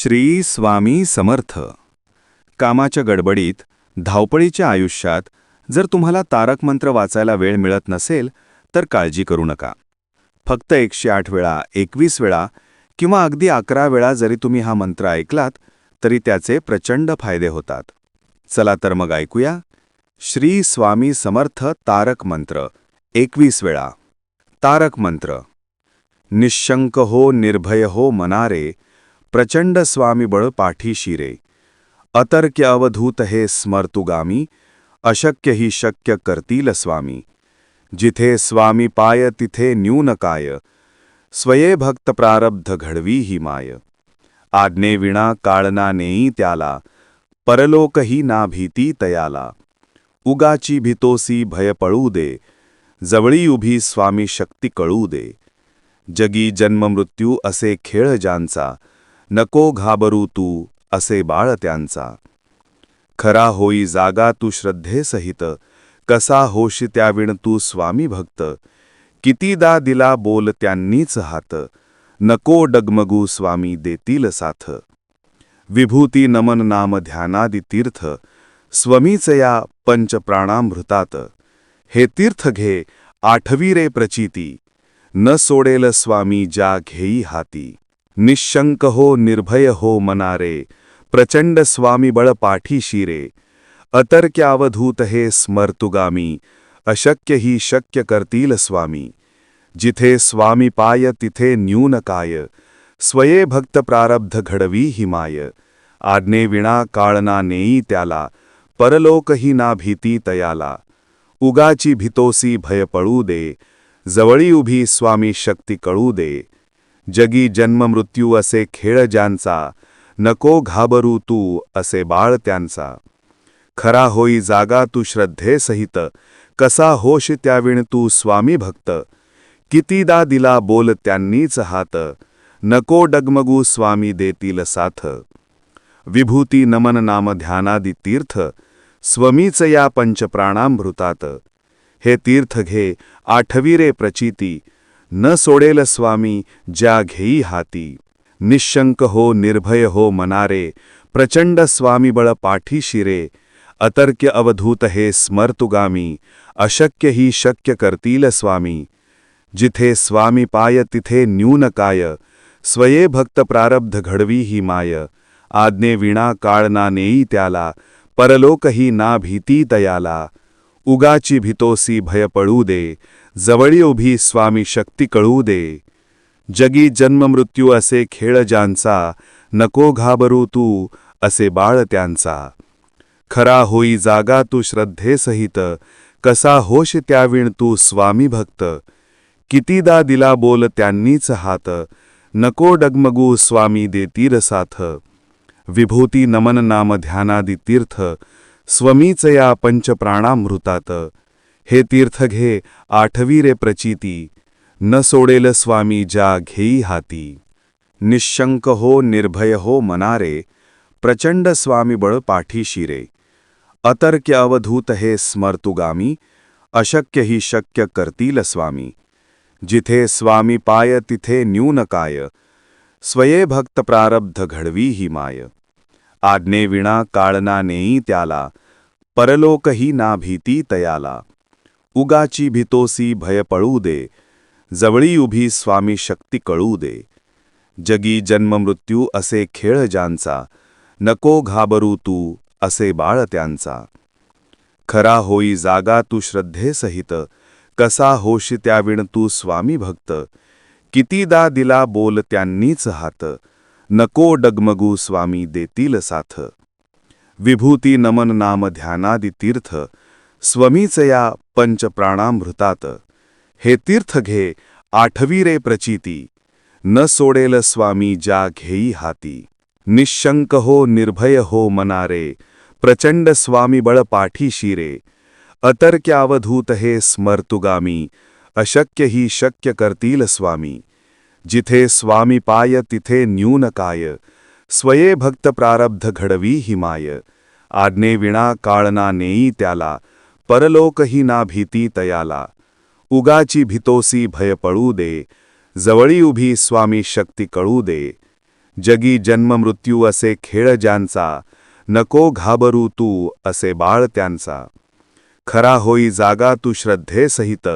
श्री स्वामी समर्थ. कामाच्या गडबडीत धावपळीच्या आयुष्यात जर तुम्हाला तारक मंत्र वाचायला वेळ मिळत नसेल तर काळजी करू नका. फक्त एकशे आठ वेळा एकवीस वेळा किंवा अगदी अकरा वेळा जरी तुम्ही हा मंत्र ऐकलात तरी त्याचे प्रचंड फायदे होतात. चला तर मग ऐकूया. श्री स्वामी समर्थ तारक मंत्र एकवीस वेळा. तारक मंत्र. निशंक हो निर्भय हो मनारे प्रचंड स्वामी बळ पाठी शिरे. अतर्क्य अवधूत हे स्मर्तुगामी अशक्य ही शक्य करतील स्वामी. जिथे स्वामी पाय तिथे न्यून काय. स्वये भक्त प्रारब्ध घडवी ही माय. आज्ञे विणा काळना नेई त्याला. परलोकही ना भीती तयाला. उगाची भितोसी भय पळू दे. जवळी उभी स्वामी शक्ती कळू दे. जगी जन्ममृत्यू असे खेळ ज्यांचा. नको घाबरू तू असे बाळ त्यांचा. खरा होई जागा तू श्रद्धेसहित कसा होशी त्याविण तू स्वामी भक्त. कितीदा दिला बोल त्यांनीच हात नको डगमगू स्वामी देतील साथ. विभूती नमन नाम ध्यानादि तीर्थ स्वमीच या पंचप्राणामृतात हे तीर्थ घे आठवी रे प्रचिती न सोडेल स्वामी ज्या घेई हाती. निशंक हो निर्भय हो मनारे प्रचंड स्वामी बळ पाठी शिरे। अतर्क्यावधूत हे स्मर्तुगामी, अशक्य ही शक्य करतील स्वामी। जिथे स्वामी पाय, तिथे न्यून काय। स्वये भक्त प्रारब्ध घडवी ही माय। आज्ञे विणा काळना नेई त्याला। परलोकही ना भीती तयाला। उगाची भितोसी भय पळू दे। जवळी उभी स्वामी शक्ती कळू दे। जगी जन्ममृत्यू असे खेळ ज्यांचा नको घाबरू तू असे बाळ त्यांचा. खरा होई जागा तू श्रद्धेसहित कसा होश त्याविण तू स्वामी भक्त. कितीदा दिला बोल त्यांनीच हात नको डगमगू स्वामी देतील साथ. विभूती नमन नाम ध्यानादि तीर्थ स्वमीच या पंचप्राणामृतात. हे तीर्थ घे आठवी रे प्रचिती न सोडेल स्वामी ज्या घेई हाती. निशंक हो निर्भय हो मनारे प्रचंड स्वामी बळ पाठी शिरे अतर्क्य अवधूत हे स्मर्तुगामी अशक्य ही शक्य करतील स्वामी. जिथे स्वामी पाय तिथे न्यून काय. स्वये भक्त प्रारब्ध घडवी ही माय. आज्ञे विणा काळना नेई त्याला. परलोकही ना भीती तयाला उगाची भितोसी भय पळू दे. जवळी उभी स्वामी शक्ती कळू दे. जगी जन्ममृत्यू असे खेळ ज्यांचा नको घाबरू तू असे बाळ त्यांचा. खरा होई जागा तू श्रद्धेसहित कसा होश त्याविण तू स्वामी भक्त. कितीदा दिला बोल त्यांनीच हात नको डगमगू स्वामी देतील साथ. विभूती नमन नाम ध्यानादि तीर्थ स्वमीच या पंचप्राणामृतात. हे तीर्थ घे आठवी रे प्रचिती, न सोडेल स्वामी जा घेई हाती. निशंक हो, निर्भय हो मनारे, प्रचंड स्वामी बळ पाठी शिरे. अतर्क्य अवधूत हे स्मर्तुगामी, अशक्य ही शक्य करतील स्वामी. जिथे स्वामी पाय, तिथे न्यून काय. स्वये भक्त प्रारब्ध घडवी ही माय. आज्ञे विणा, काळना नेई त्याला परलोकही ना भीती तयाला. उगाची भितोसी भय पळू दे जवळी उभी स्वामी शक्ती कळू दे जगी जन्ममृत्यू असे खेळ ज्यांचा नको घाबरू तू असे बाळ त्यांचा. खरा होई जागा तू श्रद्धेसहित कसा होशी त्याविण तू स्वामी भक्त. कितीदा दिला बोल त्यांनीच हात नको डगमगू स्वामी देतील साथ. विभूती नमन नाम ध्यानादि तीर्थ स्वमीच या पंचप्राणामृतात. हे तीर्थ घे आठवी रे प्रचिती. न सोडेल स्वामी ज्या घेई हाती. निशंक हो निर्भय हो मनारे प्रचंड स्वामी बळ पाठी शिरे. अतर्क्यावधूत हे स्मर्तुगामी अशक्य ही शक्य करतील स्वामी. जिथे स्वामी पाय तिथे न्यून काय. स्वये भक्त प्रारब्ध घडवी हिमाय. आज्ञे विणा काळना नेई त्याला. परलोकही ना भीती तयाला. उगाची भितोसी भय पळू दे. जवळी उभी स्वामी शक्ती कळू दे. जगी जन्म मृत्यू असे खेळ ज्यांचा नको घाबरू तू असे बाळ त्यांचा. खरा होई जागा तू श्रद्धेसहित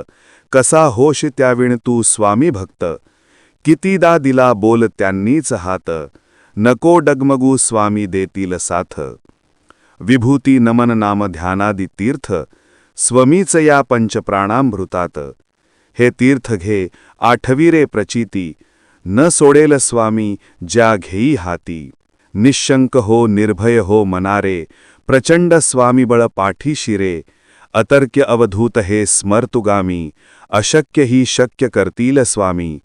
कसा होश त्याविण तू स्वामी भक्त. कितीदा दिला बोल त्यांनीच हात नको डगमगू स्वामी देतील साथ. विभूती नमन नाम ध्यानादी तीर्थ स्वमीच या पंचप्राणामृतात. हे तीर्थ घे आठवीरे प्रचिती. न सोडेल स्वामी ज्या घेई हाती. निशंक हो निर्भय हो मनारे प्रचंड स्वामी बळ पाठी शिरे अतर्क्य अवधूत हे स्मर्तुगामी अशक्य ही शक्य करतील स्वामी.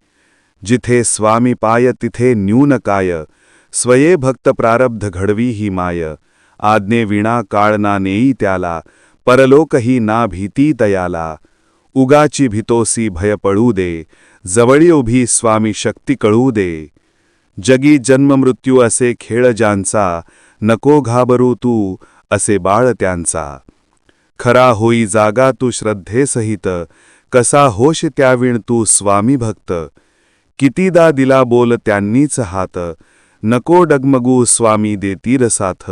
जिथे स्वामी पाय तिथे न्यून काय. स्वये भक्त प्रारब्ध घडवी ही माय. आज्ञे विणा काळ ना नेई त्याला. परलोकही ना भीती तयाला उगाची भितोसी भय पळू दे जवळी उभी स्वामी शक्ती कळू दे. जगी जन्म मृत्यू असे खेळ ज्यांचा नको घाबरू तू असे बाळ त्यांचा. खरा होई जागा तू श्रद्धेसहित कसा होश त्याविण तू स्वामी भक्त. कितीदा दिला बोल त्यांनीच हात नको डगमगू स्वामी देती रसाथ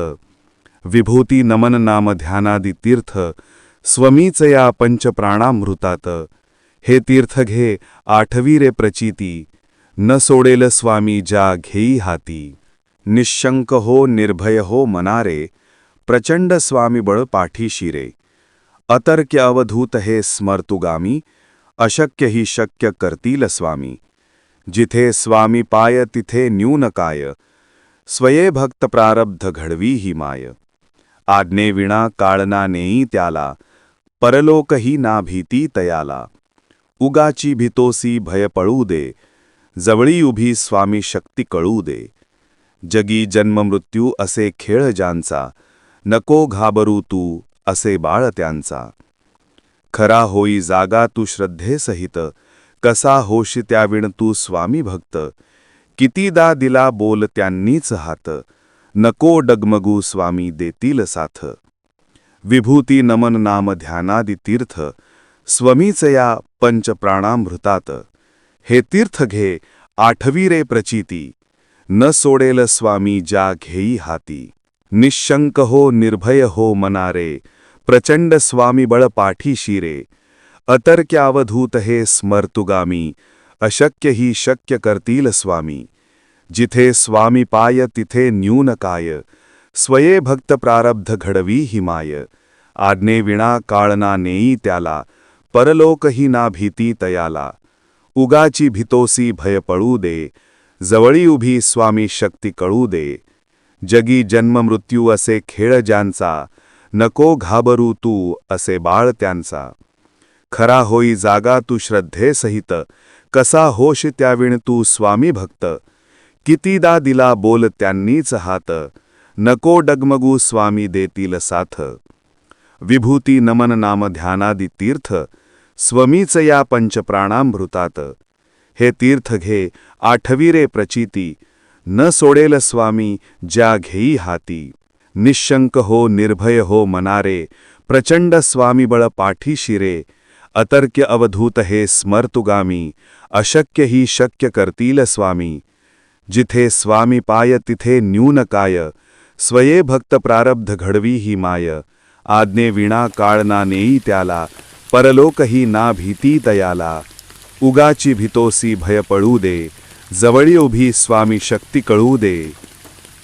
विभूती नमन नाम ध्यानादी तीर्थ स्वमीच या पंचप्राणामृतात। हे तीर्थ घे आठवी रे प्रचिती न सोडेल स्वामी ज्या घेई हाती। निशंक हो निर्भय हो मनारे प्रचंड स्वामी बळ अतर्क्य अवधूत हे स्मर्तुगामी अशक्य ही शक्य करतील स्वामी। जिथे स्वामी पाय तिथे न्यून काय स्वये भक्त प्रारब्ध घडवी ही माय। आज्ञे विणा काळना नेई त्याला परलोकही ना भीती तयाला. उगाची भितोसी भय पळू दे जवळी उभी स्वामी शक्ती कळू दे. जगी जन्म मृत्यू असे खेळ ज्यांचा नको घाबरू तू असे बाळ त्यांचा. खरा होई जागा तू श्रद्धेसहित कसा होशी त्याविण तू स्वामी भक्त. कितीदा दिला बोल त्यांनीच हात नको डगमगू स्वामी देतील साथ. विभूती नमन नाम ध्यानादि तीर्थ स्वमीच या पंचप्राणामृतात. हे तीर्थ घे आठवी रे प्रचिती न सोडेल स्वामी ज्या घेई हाती. निशंक हो निर्भय हो मनारे प्रचंड स्वामी बळ पाठी शिरे. अतर्क्यावधूत हे स्मर्तुगामी अशक्य ही शक्य करतील स्वामी. जिथे स्वामी पाय तिथे न्यून काय. स्वये भक्त प्रारब्ध घडवी हिमाय आज्ञे विणा काळना नेई त्याला. परलोकही ना भीती तयाला. उगाची भितोसी भय पळू दे. जवळी उभी स्वामी शक्ती कळू दे. जगी जन्म मृत्यू असे खेळ ज्यांचा. नको घाबरू तू असे बाळ त्यांचा. खरा होई जागा तू श्रद्धेसहित कसा होश त्याविण तू स्वामी भक्त. कितीदा दिला बोल त्यांनीच हात नको डगमगू स्वामी देतील साथ. विभूती नमन नाम ध्यानादि तीर्थ स्वमीच या पंचप्राणामृतात. हे तीर्थ घे आठवीरे प्रचिती न सोडेल स्वामी ज्या घेई हाती. निशंक हो निर्भय हो मनारे प्रचंड स्वामी बळ पाठी शिरे अतर्क्य अवधूत हे स्मर्तुगामी अशक्य ही शक्य करतील स्वामी. जिथे स्वामी पाय तिथे न्यून काय. स्वये भक्त प्रारब्ध घडवी ही माय. आज्ञे विणा काळना नेई त्याला परलोकही ना भीती तयाला उगाची भितोसी भय पळू दे जवळी उभी स्वामी शक्ती कळू दे.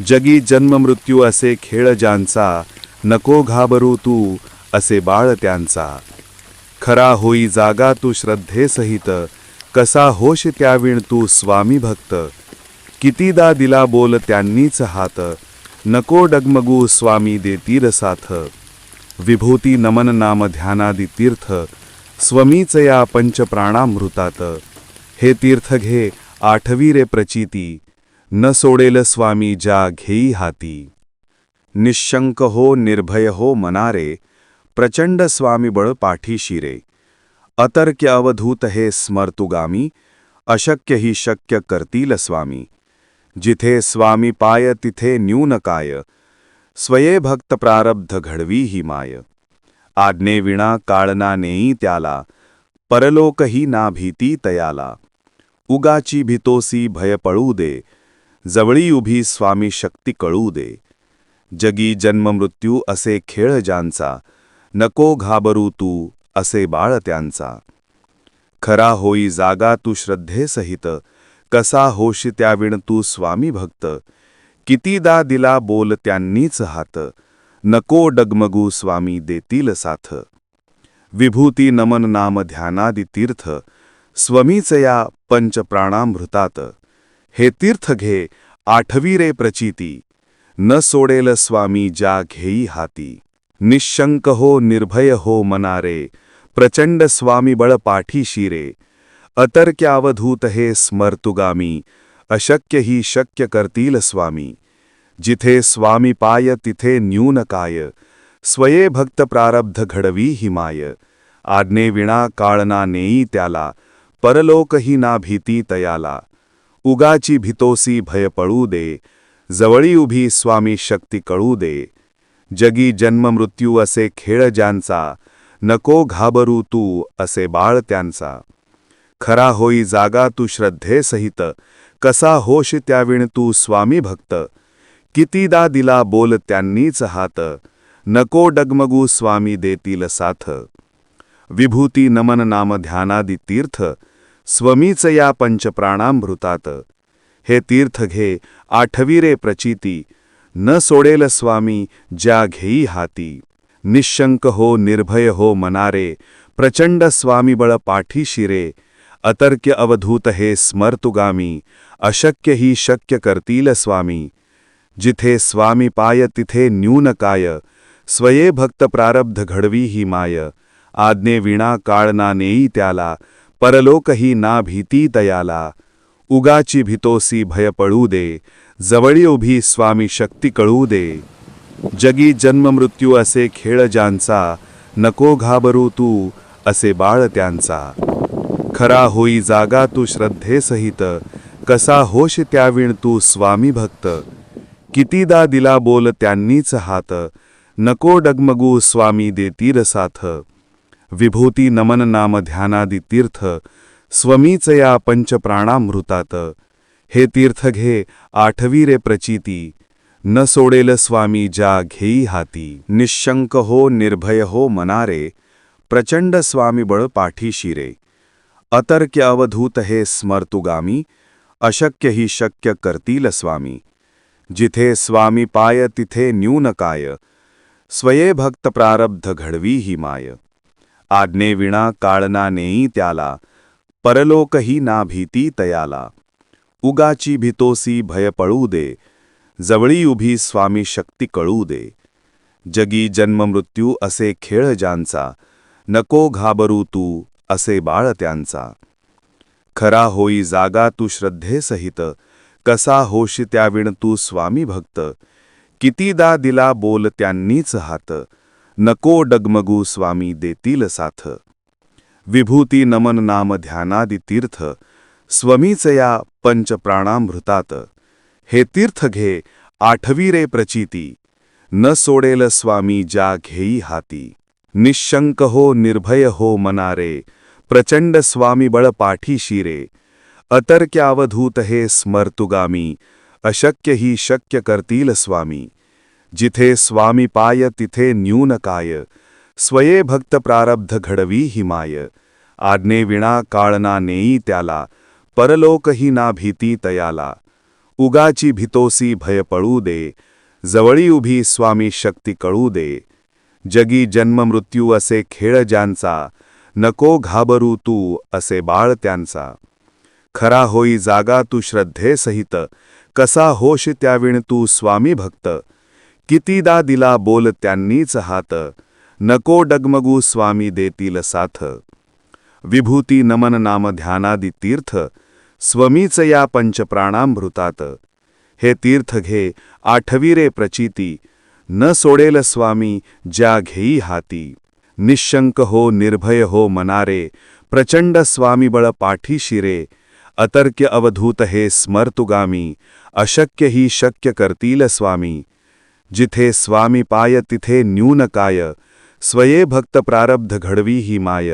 जगी जन्म मृत्यू असे खेळ ज्यांचा नको घाबरू तू असे बाळ त्यांचा. खरा होई जागा तू श्रद्धेसहित कसा होश त्याविण तू स्वामी भक्त. कितीदा दिला बोल त्यांनीच हात. नको डगमगू स्वामी देतीर साथ. विभूती नमन नाम ध्यानादि तीर्थ. स्वमीच या पंचप्राणामृतात हे तीर्थ घे आठवी रे प्रचिती. न सोडेल स्वामी ज्या घेई हाती. निशंक हो निर्भय हो मनारे. प्रचंड स्वामी बळ पाठी अतर्क्य अवधूत हे स्मर्तुगामी. अशक्य ही शक्य करतील स्वामी. जिथे स्वामी पाय तिथे न्यून काय. स्वये भक्त प्रारब्ध घडवी ही माय. आज्ञे विणा काळना नेई त्याला. परलोकही ना भीती तयाला. उगाची भितोसी भय पळू दे. जवळी उभी स्वामी शक्ती कळू दे. जगी जन्ममृत्यू असे खेळ ज्यांचा. नको घाबरू तू असे बाळ त्यांचा. खरा होई जागा तू श्रद्धेसहित कसा होशी त्याविण तू स्वामी भक्त? कितीदा दिला बोल त्यांनीच हात? नको डगमगू स्वामी देतील साथ. विभूती नमन नाम ध्यानादि तीर्थ. स्वमीच या पंचप्राणामृतात हे तीर्थ घे आठवी रे प्रचिती. न सोडेल स्वामी ज्या घेई हाती. निशंक हो निर्भय हो मनारे. प्रचंड स्वामी बळ पाठी शिरे. अतर्क्यावधूत हे स्मर्तुगामी, अशक्य ही शक्य करतील स्वामी. जिथे स्वामी पाय, तिथे न्यून काय. स्वये भक्त प्रारब्ध घडवी हिमाय आज्ञे विणा काळना नेई त्याला. परलोकही ना भीती तयाला. उगाची भितोसी भय पळू दे. जवळी उभी स्वामी शक्ती कळू दे. जगी जन्म मृत्यू असे खेळ ज्यांचा. नको घाबरू तू असे बाळ त्यांचा. खरा होई जागा तू श्रद्धेसहित कसा होश त्याविण तू स्वामी भक्त. कितीदा दिला बोल त्यांनीच हात नको डगमगू स्वामी देतील साथ. विभूती नमन नाम ध्यानादि तीर्थ स्वमीच या पंचप्राणामृतात. हे तीर्थ घे आठवीरे प्रचिती न सोडेल स्वामी ज्या घेई हाती. निशंक हो निर्भय हो मनारे प्रचंड स्वामी बळ पाठी शिरे अतर्क्य अवधूत हे स्मर्तुगामी अशक्य ही शक्य करतील स्वामी. जिथे स्वामी पाय तिथे न्यून काय. स्वये भक्त प्रारब्ध घडवी ही माय. आज्ञे विणा काळ ना नेई त्याला परलोकही ना भीती तयाला उगाची भितोसी भय पळू दे जवळी उभी स्वामी शक्ती कळू दे. जगी जन्म मृत्यू असे खेळ ज्यांचा नको घाबरू तू असे बाळ त्यांचा. खरा होई जागा तू श्रद्धेसहित कसा होश त्याविण तू स्वामी भक्त. कितीदा दिला बोल त्यांनीच हात नको डगमगू स्वामी देतीर साथ. विभूती नमन नाम ध्यानादि तीर्थ स्वमीच या पंचप्राणामृतात. हे तीर्थ घे आठवी रे प्रचिती न सोडेल स्वामी ज्या घेई हाती. निशंक हो निर्भय हो मनारे प्रचंड स्वामी बळ पाठी अतर्क्य अवधूत हे स्मर्तुगामी अशक्य ही शक्य करतील स्वामी. जिथे स्वामी पाय तिथे न्यून काय. स्वये भक्त प्रारब्ध घडवी ही माय. आज्ञे विणा काळना नेई त्याला. परलोकही ना भीती तयाला. उगाची भितोसी भय पळू दे. जवळी उभी स्वामी शक्ती कळू दे. जगी जन्म मृत्यू असे खेळ ज्यांचा. नको घाबरू तू. असे बाळ त्यांचा. खरा होई जागा तू श्रद्धेसहित कसा होशी त्याविण तू स्वामी भक्त. कितीदा दिला बोल त्यांनीच हात नको डगमगू स्वामी देतील साथ. विभूती नमन नाम ध्यानादि तीर्थ स्वमीच या पंचप्राणामृतात. हे तीर्थ घे आठवी रे प्रचिती न सोडेल स्वामी ज्या घेई हाती. निशंक हो निर्भय हो मनारे प्रचंड स्वामी बळ पाठी शिरे. अतर्क्यावधूत हे स्मर्तुगामी अशक्य ही शक्य करतील स्वामी. जिथे स्वामी पाय तिथे न्यून काय. स्वये भक्त प्रारब्ध घडवी हिमाय आज्ञे विणा काळना नेई त्याला. परलोकही ना भीती तयाला. उगाची भितोसी भय पळू दे. जवळी उभी स्वामी शक्ती कळू दे. जगी जन्म मृत्यू असे खेळ ज्यांचा. नको घाबरू तू असे बाळ त्यांचा. खरा होई जागा तू श्रद्धेसहित कसा होश त्याविण तू स्वामी भक्त. कितीदा दिला बोल त्यांनीच हात नको डगमगू स्वामी देतील साथ. विभूती नमन नाम ध्यानादि तीर्थ स्वमीच या पंचप्राणामृतात. हे तीर्थ घे आठवी रे प्रचिती न सोडेल स्वामी ज्या घेई हाती. निशंक हो निर्भय हो मनारे प्रचंड स्वामी बळ पाठी शिरे अतर्क्य अवधूत हे स्मर्तुगामी अशक्य ही शक्य करतील स्वामी. जिथे स्वामी पाय तिथे न्यून काय स्वये भक्त प्रारब्ध घडवी ही माय.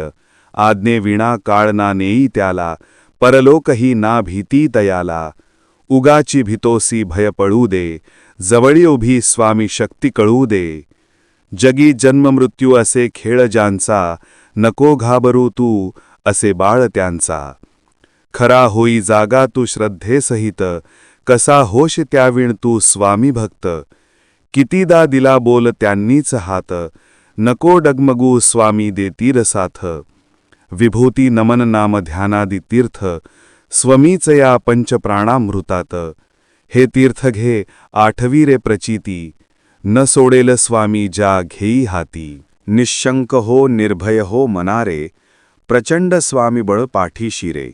आज्ञे विणा काळ ना नेई त्याला परलोकही ना भीती तयाला उगाची भितोसी भय पळू दे जवळी उभी स्वामी शक्ती कळू दे. जगी जन्म मृत्यू असे खेळ ज्यांचा नको घाबरू तू असे बाळ त्यांचा. खरा होई जागा तू श्रद्धेसहित कसा होश त्याविण तू स्वामी भक्त. कितीदा दिला बोल त्यांनीच हात नको डगमगू स्वामी देतील साथ. विभूती नमन नाम ध्यानादि तीर्थ स्वमीच या पंचप्राणामृतात. हे तीर्थ घे आठवी रे प्रचिती न सोडेल स्वामी ज्या घेई हाती. निशंक हो निर्भय हो मनारे प्रचंड स्वामी बळ पाठी शिरे.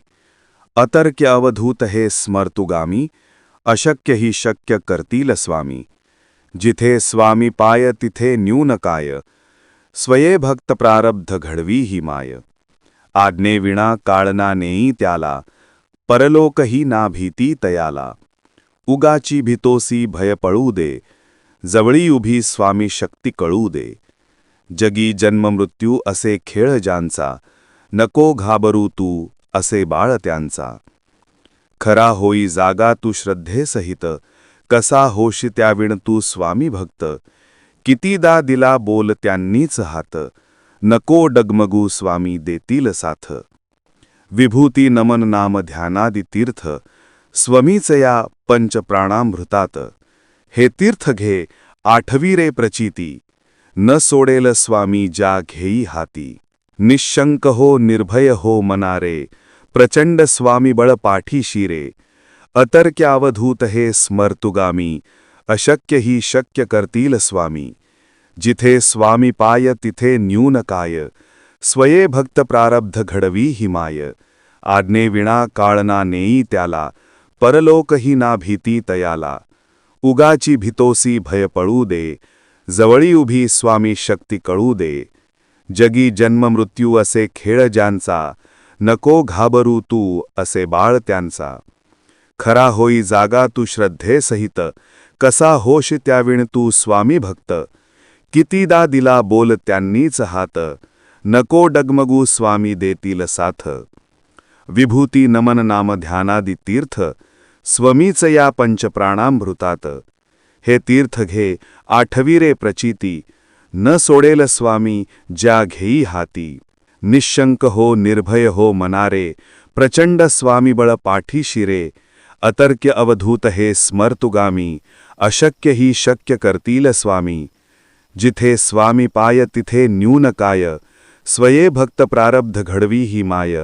अतर्क्य अवधूत हे स्मर्तुगामी अशक्य ही शक्य करतील स्वामी. जिथे स्वामी पाय तिथे न्यून काय. स्वये भक्त प्रारब्ध घडवी ही माय. आज्ञे विणा काळना नेई त्याला. परलोकही ना भीती तयाला. उगाची भितोसी भय पळू दे. जवळी उभी स्वामी शक्ती कळू दे. जगी जन्म मृत्यू असे खेळ ज्यांचा नको घाबरू तू असे बाळ त्यांचा. खरा होई जागा तू श्रद्धेसहित कसा होशी त्याविण तू स्वामी भक्त. कितीदा दिला बोल त्यांनीच हात नको डगमगू स्वामी देतील साथ. विभूती नमन नाम ध्यानादि तीर्थ स्वमीच या पंचप्राणामृतात. हे तीर्थ घे, आठवी रे प्रचिती. न सोडेल स्वामी जा घेई हाती. निशंक हो, निर्भय हो मनारे, प्रचंड स्वामी बळ पाठी शिरे. अतर्क्यावधूत हे स्मर्तुगामी, अशक्य ही शक्य करतील स्वामी. जिथे स्वामी पाय, तिथे न्यून काय. स्वये भक्त प्रारब्ध घडवी ही माय. आज्ञे विणा काळना नेई त्याला. परलोकही ना भीती तयाला. उगाची भितोसी भय पळू दे जवळी उभी स्वामी शक्ती कळू दे. जगी जन्म मृत्यू असे खेळ ज्यांचा नको घाबरू तू असे बाळ त्यांचा. खरा होई जागा तू श्रद्धेसहित कसा होश त्याविण तू स्वामी भक्त. कितीदा दिला बोल त्यांनीच हात नको डगमगू स्वामी देतील साथ. विभूती नमन नाम ध्यानादि तीर्थ स्वमीच या पंचप्राणामृतात. हे तीर्थ घे आठवीरे प्रचिती. न सोडेल स्वामी ज्या घेई हाती. निशंक हो निर्भय हो मनारे प्रचंड स्वामी बळ पाठी शिरे अतर्क्य अवधूत हे स्मर्तुगामी अशक्य ही शक्य करतील स्वामी. जिथे स्वामी पाय तिथे न्यून काय. स्वये भक्त प्रारब्ध घडवी ही माय.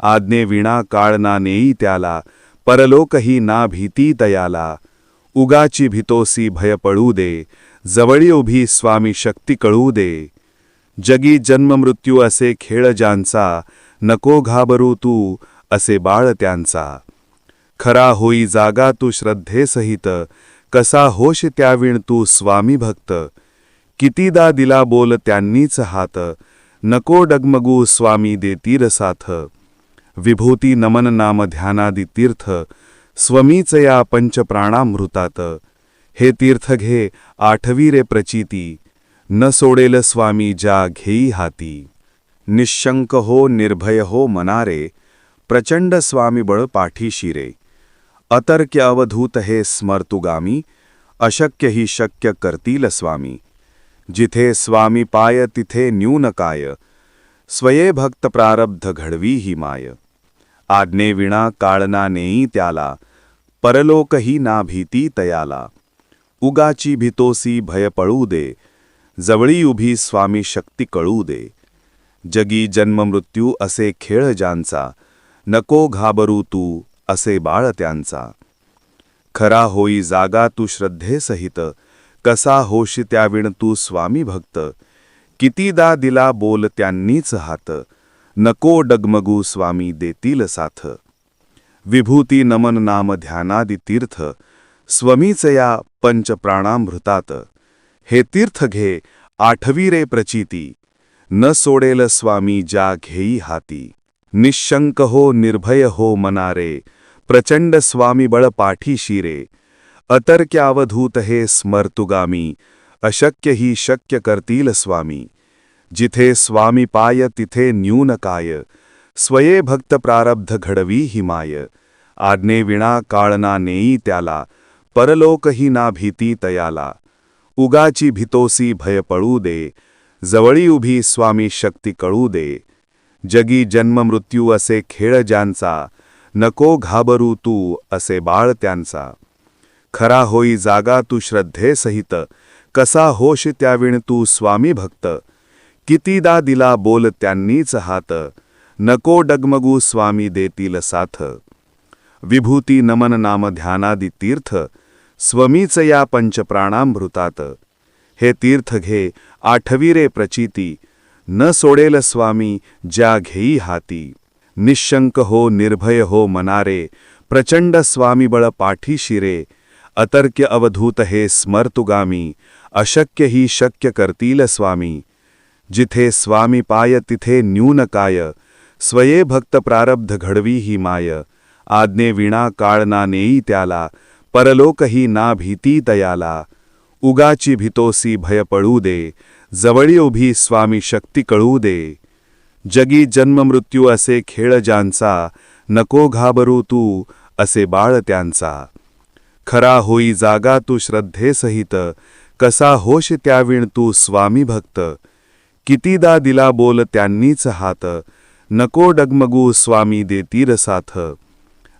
आज्ञे विणा काळना नेई त्याला. परलोकही ना भीती तयाला उगाची भितोसी भय पळू दे जवळी उभी स्वामी शक्ती कळू दे. जगी जन्म मृत्यू असे खेळ ज्यांचा नको घाबरू तू असे बाळ त्यांचा. खरा होई जागा तू श्रद्धेसहित कसा होश त्याविण तू स्वामी भक्त. कितीदा दिला बोल त्यांनीच हात नको डगमगू स्वामी देती रसाथ विभूती नमन नाम ध्यानादि तीर्थ स्वमीच या पंचप्राणामृतात। हे तीर्थ घे आठवी रे प्रचिती न सोडेल स्वामी ज्या घेई हाती। निशंक हो निर्भय हो मनारे प्रचंड स्वामी बळ पाठी अतर्क्य अवधूत हे स्मर्तुगामी अशक्य ही शक्य करतील स्वामी। जिथे स्वामी पाय तिथे न्यूनकाय स्वये भक्त प्रारब्ध घडवी ही माय। आज्ञे विणा काळना नेई त्याला. परलोकही ना भीती तयाला. उगाची भितोसी भय पळू दे. जवळी उभी स्वामी शक्ती कळू दे. जगी जन्म मृत्यू असे खेळ ज्यांचा. नको घाबरू तू असे बाळ त्यांचा. खरा होई जागा तू श्रद्धेसहित कसा होशी त्याविण तू स्वामी भक्त. कितीदा दिला बोल त्यांनीच हात. नको डगमगू स्वामी देतील साथ. विभूती नमन नाम ध्यानादी तीर्थ स्वमीच या पंचप्राणामृतात. हे तीर्थ घे आठवी रे प्रचिती न सोडेल स्वामी ज्या घेई हाती. निशंक हो निर्भय हो मनारे प्रचंड स्वामी बळ पाठी शिरे. अतर्क्यावधूत हे स्मर्तुगामी अशक्य ही शक्य करतील स्वामी. जिथे स्वामी पाय तिथे न्यून काय. स्वये भक्त प्रारब्ध घडवी हिमाय. आज्ञेविणा काळना नेई त्याला. परलोकही ना भीती तयाला. उगाची भितोसी भय पळू दे. जवळी उभी स्वामी शक्ती कळू दे. जगी जन्म मृत्यू असे खेळ ज्यांचा. नको घाबरू तू असे बाळ त्यांचा. खरा होई जागा तू श्रद्धेसहित कसा होश त्याविण तू स्वामी भक्त. कितीदा दिला बोल त्यांनीच हात नको डगमगू स्वामी देतील साथ. विभूती नमन नाम ध्यानादी तीर्थ स्वमीच या पंचप्राणामृतात. हे तीर्थ घे आठवी रे प्रचिती न सोडेल स्वामी ज्या घेई हाती. निशंक हो निर्भय हो मनारे प्रचंड स्वामीबळ पाठी शिरे अतर्क्य अवधूत हे स्मर्तुगामी अशक्य ही शक्य करतील स्वामी. जिथे स्वामी पाय तिथे न्यून काय. स्वये भक्त प्रारब्ध घडवी ही माय. आज्ञे विणा काळ ना नेई त्याला परलोकही ना भीती तयाला उगाची भितोसी भय पळू दे जवळी उभी स्वामी शक्ती कळू दे. जगी जन्म मृत्यू असे खेळ ज्यांचा नको घाबरू तू असे बाळ त्यांचा. खरा होई जागा तू श्रद्धेसहित कसा होश त्याविण तू स्वामी भक्त. कितीदा दिला बोल त्यांनीच हात. नको डगमगू स्वामी दे साथ.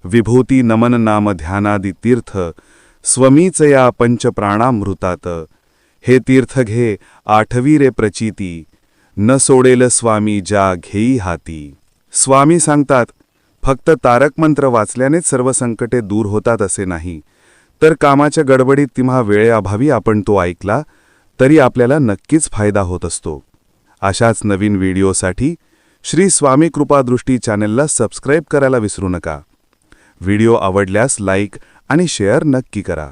विभूती नमन नाम ध्यानादि तीर्थ. स्वमीच या पंचप्राणामृतात हे तीर्थ घे आठवी रे प्रचिती. न सोडेल स्वामी ज्या घेई हाती. स्वामी सांगतात फक्त तारक मंत्र वाचल्यानेच सर्व संकटे दूर होतात असे नाही. तर कामाच्या गडबडीत तिम्हा वेळेअभावी आपण तो ऐकला तरी आपल्याला नक्कीच फायदा होत असतो. अशाच नवीन व्हिडिओसाठी श्री स्वामी कृपादृष्टी चॅनेलला सबस्क्राईब करायला विसरू नका. व्हिडिओ आवडल्यास लाईक आणि शेअर नक्की करा.